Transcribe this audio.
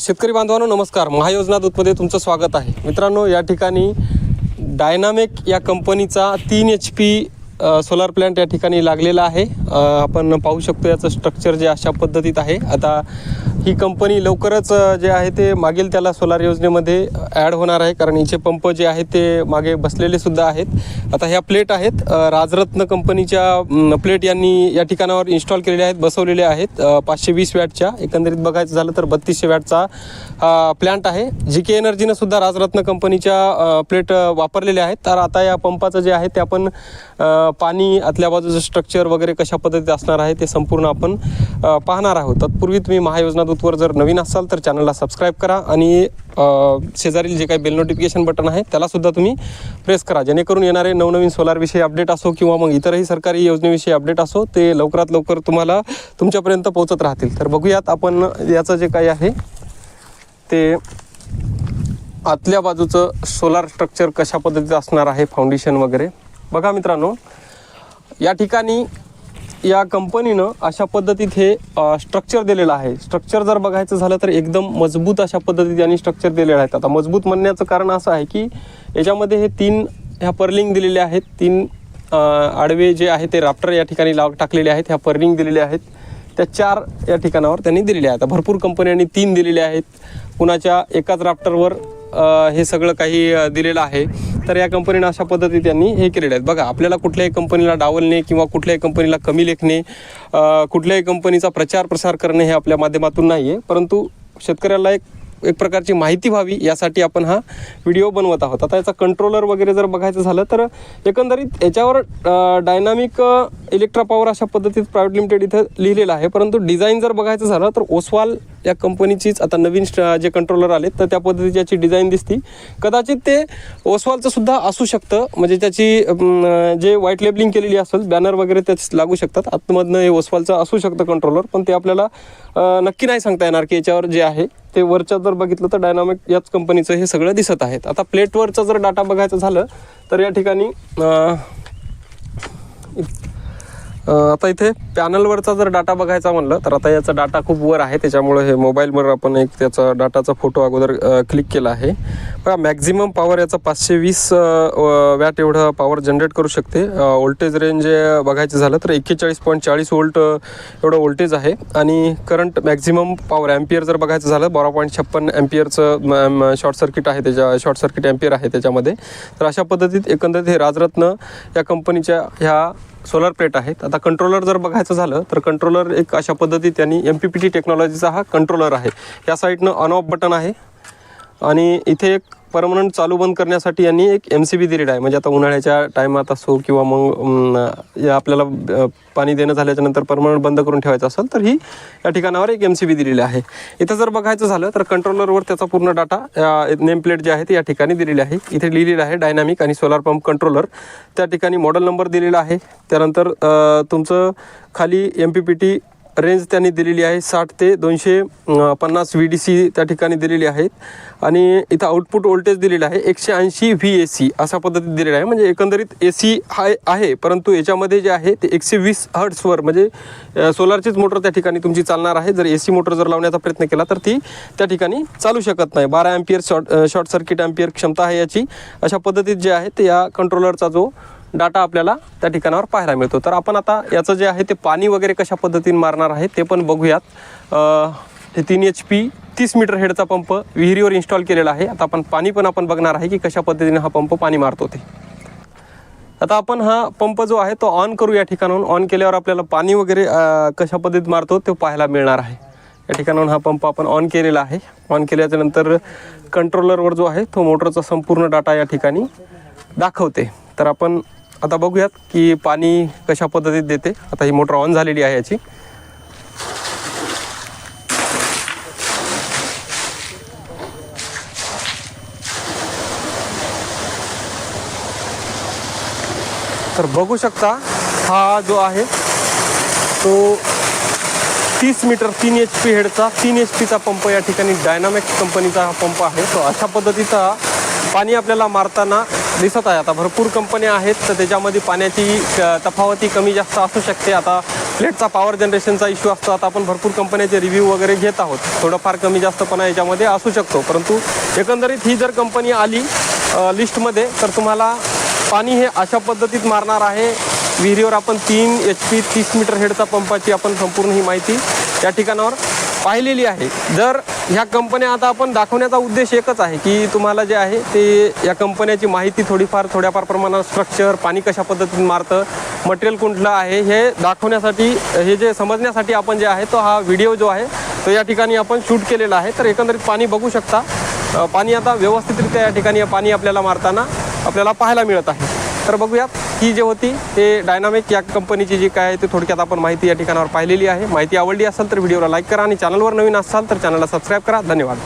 शेतकरी बांधवांनो नमस्कार. महायोजना दूतमध्ये तुमचं स्वागत आहे. मित्रांनो या ठिकाणी डायनामिक या कंपनीचा तीन एच पी सोलार प्लॅन्ट या ठिकाणी लागलेला आहे. आपण पाहू शकतो याचं स्ट्रक्चर जे अशा पद्धतीत आहे. आता ही कंपनी लवकरच जे आहे ते मागील त्याला सोलार योजनेमध्ये ॲड होणार आहे. कारण हिचे पंप जे आहेत ते मागे बसलेले सुद्धा आहेत. आता ह्या प्लेट आहेत. राजरत्न कंपनीच्या प्लेट यांनी या ठिकाणावर इन्स्टॉल केलेल्या आहेत बसवलेल्या आहेत. पाचशे वीस वॅटच्या. एकंदरीत बघायचं झालं तर बत्तीसशे वॅटचा प्लॅन्ट आहे. जी के एनर्जीनं सुद्धा राजरत्न कंपनीच्या प्लेट वापरलेल्या आहेत. तर आता या पंपाचं जे आहे ते आपण पाणी आतल्या बाजूचं स्ट्रक्चर वगैरे कशा पद्धतीत असणार आहे ते संपूर्ण आपण पाहणार आहोत. तत्पूर्वी तुम्ही महायोजना दूतवर जर नवीन असाल तर चॅनलला सबस्क्राईब करा आणि शेजारील जे काही बेल नोटिफिकेशन बटन आहे त्यालासुद्धा तुम्ही प्रेस करा. जेणेकरून येणारे नवनवीन सोलारविषयी अपडेट असो किंवा मग इतरही सरकारी योजनेविषयी अपडेट असो ते लवकरात लवकर तुम्हाला तुमच्यापर्यंत पोहोचत राहतील. तर बघूयात आपण याचं जे काही आहे ते आतल्या बाजूचं सोलार स्ट्रक्चर कशा पद्धतीचं असणार आहे फाउंडेशन वगैरे. बघा मित्रांनो या ठिकाणी या कंपनीनं अशा पद्धतीत हे स्ट्रक्चर दिलेलं आहे. स्ट्रक्चर जर बघायचं झालं तर एकदम मजबूत अशा पद्धतीत यांनी स्ट्रक्चर दिलेलं आहे. आता मजबूत म्हणण्याचं कारण असं आहे की याच्यामध्ये हे तीन ह्या पर्लिंग दिलेले आहेत. तीन आडवे जे आहे ते राफ्टर या ठिकाणी लाव टाकलेले आहेत. ह्या पर्लिंग दिलेले आहेत. त्या चार या ठिकाणावर त्यांनी दिलेल्या आहेत. भरपूर कंपन्यांनी तीन दिलेले आहेत. कुणाच्या एकाच राफ्टरवर हे सगळं काही दिलेलं आहे. तर या कंपनीनं अशा पद्धती त्यांनी हे केलेले आहेत. बघा आपल्याला कुठल्याही कंपनीला डावलणे किंवा कुठल्याही कंपनीला कमी लेखणे कुठल्याही कंपनीचा प्रचार प्रसार करणे हे आपल्या माध्यमातून नाही आहे परंतु शेतकऱ्याला एक एक प्रकारची माहिती व्हावी यासाठी आपण हा व्हिडिओ बनवत आहोत. आता याचा कंट्रोलर वगैरे जर बघायचं झालं तर एकंदरीत याच्यावर डायनामिक इलेक्ट्रा पॉवर अशा पद्धतीत प्रायव्हेट लिमिटेड इथं लिहिलेलं आहे. परंतु डिझाईन जर बघायचं झालं तर ओसवाल या कंपनीचीच आता नवीन स्ट- जे कंट्रोलर आले तर त्या पद्धतीची याची डिझाईन दिसती. कदाचित ते ओसवालचं सुद्धा असू शकतं. म्हणजे त्याची जे व्हाईट लेबलिंग केलेली असेल बॅनर वगैरे त्याच लागू शकतात. आतमधनं हे ओसवालचं असू शकतं कंट्रोलर पण ते आपल्याला नक्की नाही सांगता येणार की याच्यावर जे आहे. ते वरच्या जर बघितलं तर डायनामिक याच कंपनीचं हे सगळं दिसत आहेत. आता प्लेटवरचा जर डाटा बघायचं झालं तर या ठिकाणी आता इथे पॅनलवरचा जर डाटा बघायचा म्हणलं तर आता याचा डाटा खूप वर आहे. त्याच्यामुळे हे मोबाईलवर आपण एक त्याचा डाटाचा फोटो अगोदर क्लिक केला आहे. बघा मॅक्झिमम पॉवर याचा पाचशे वीस वॅट एवढं पॉवर जनरेट करू शकते. वोल्टेज रेंज बघायचं झालं तर एक्केचाळीस पॉईंट चाळीस वोल्ट एवढं वोल्टेज आहे. आणि करंट मॅक्झिमम पॉवर ॲम्पियर जर बघायचं झालं बारा पॉईंट छप्पन ॲम्पियरचं शॉर्ट सर्किट आहे त्याच्या शॉर्ट सर्किट ॲम्पियर आहे त्याच्यामध्ये. तर अशा पद्धतीत एकंदरीत हे राजरत्न या कंपनीच्या ह्या सोलर प्लेट आहेत. आता कंट्रोलर जर बघायचं झालं तर कंट्रोलर एक अशा पद्धती त्यांनी एम पी पी टी टेक्नॉलॉजीचा हा कंट्रोलर आहे. या साईडनं ऑन ऑफ बटन आहे. आणि इथे एक परमनंट चालू बंद करण्यासाठी यांनी एक एम सी बी दिलेला आहे. म्हणजे आता उन्हाळ्याच्या टायमात असो किंवा मग या आपल्याला पाणी देणं झाल्याच्यानंतर परमनंट बंद करून ठेवायचं असेल तर ही या ठिकाणावर एक एम सी बी दिलेली आहे. इथं जर बघायचं झालं तर कंट्रोलरवर त्याचा पूर्ण डाटा नेम प्लेट जे आहे ते या ठिकाणी दिलेली आहे. इथे लिहिलेलं आहे डायनामिक आणि सोलार पंप कंट्रोलर त्या ठिकाणी मॉडेल नंबर दिलेला आहे. त्यानंतर तुमचं खाली M P P T range त्यांनी दिलेली आहे साठ ते दोनशे पन्नास व्ही डी सी त्या ठिकाणी दिलेली आहेत. आणि इथं आउटपुट व्होल्टेज दिलेलं आहे एकशे ऐंशी व्ही ए सी अशा पद्धतीत दिलेलं आहे. म्हणजे एकंदरीत ए सी हाय आहे परंतु याच्यामध्ये जे आहे ते एकशे वीस हर्ट्सवर म्हणजे सोलारचीच मोटर त्या ठिकाणी तुमची चालणार आहे. जर ए सी मोटर जर लावण्याचा प्रयत्न केला तर ती त्या ठिकाणी चालू शकत नाही. बारा ampere short short circuit ampere क्षमता आहे याची. अशा पद्धतीत जे आहे ते या कंट्रोलरचा जो डाटा आपल्याला त्या ठिकाणावर पाहायला मिळतो. तर आपण आता याचं जे आहे ते पाणी वगैरे कशा पद्धतीने मारणार आहे ते पण बघूयात. हे तीन एच पी तीस मीटर हेडचा पंप विहिरीवर इन्स्टॉल केलेला आहे. आता आपण पाणी पण आपण बघणार आहे की कशा पद्धतीने हा पंप पाणी मारतो ते. आता आपण हा पंप जो आहे तो ऑन करू या ठिकाणाहून. ऑन केल्यावर आपल्याला पाणी वगैरे कशा पद्धतीत मारतो ते पाहायला मिळणार आहे. या ठिकाणाहून हा पंप आपण ऑन केलेला आहे. ऑन केल्याच्यानंतर कंट्रोलरवर जो आहे तो मोटरचा संपूर्ण डाटा या ठिकाणी दाखवते. तर आपण आता बघूयात की पाणी कशा पद्धतीत देते. आता ही मोटर ऑन झालेली आहे याची. तर बघू शकता हा जो आहे तो तीस मीटर तीन एच पी हेडचा तीन एच पीचा पंप या ठिकाणी डायनामिक्स कंपनीचा हा पंप आहे. तो अशा पद्धतीचा पाणी आपल्याला मारताना दिसत आहे. आता भरपूर कंपन्या आहेत तर त्याच्यामध्ये पाण्याची तफावती कमी जास्त असू शकते. आता प्लेटचा पॉवर जनरेशनचा इश्यू असतो. आता आपण भरपूर कंपन्याचे रिव्ह्यू वगैरे घेत आहोत. थोडंफार कमी जास्तपणा याच्यामध्ये असू शकतो. परंतु एकंदरीत ही जर कंपनी आली लिस्टमध्ये तर तुम्हाला पाणी हे अशा पद्धतीत मारणार आहे. विहिरीवर आपण तीन एच पी तीस मीटर हेडचा पंपाची आपण संपूर्ण ही माहिती या ठिकाणावर पाहिलेली आहे. जर ह्या कंपन्या आता आपण दाखवण्याचा उद्देश एकच आहे की तुम्हाला जे आहे ते या कंपन्याची माहिती थोडीफार थोड्याफार प्रमाणात स्ट्रक्चर पाणी कशा पद्धतीने मारतं मटेरियल कुठलं आहे हे दाखवण्यासाठी हे जे समजण्यासाठी आपण जे आहे तो हा व्हिडिओ जो आहे तो या ठिकाणी आपण शूट केलेला आहे. तर एकंदरीत पाणी बघू शकता. पाणी आता व्यवस्थितरित्या या ठिकाणी पाणी आपल्याला मारताना आपल्याला पाहायला मिळत आहे. तर बघूयात ही जी होती ते डायनामिक या कंपनीची जी काय आहे ते थोडक्यात आपण माहिती या ठिकाणावर पाहिलेली आहे. माहिती आवडली असेल तर व्हिडिओला लाईक करा आणि चॅनलवर नवीन असाल तर चॅनलला सबस्क्राईब करा. धन्यवाद.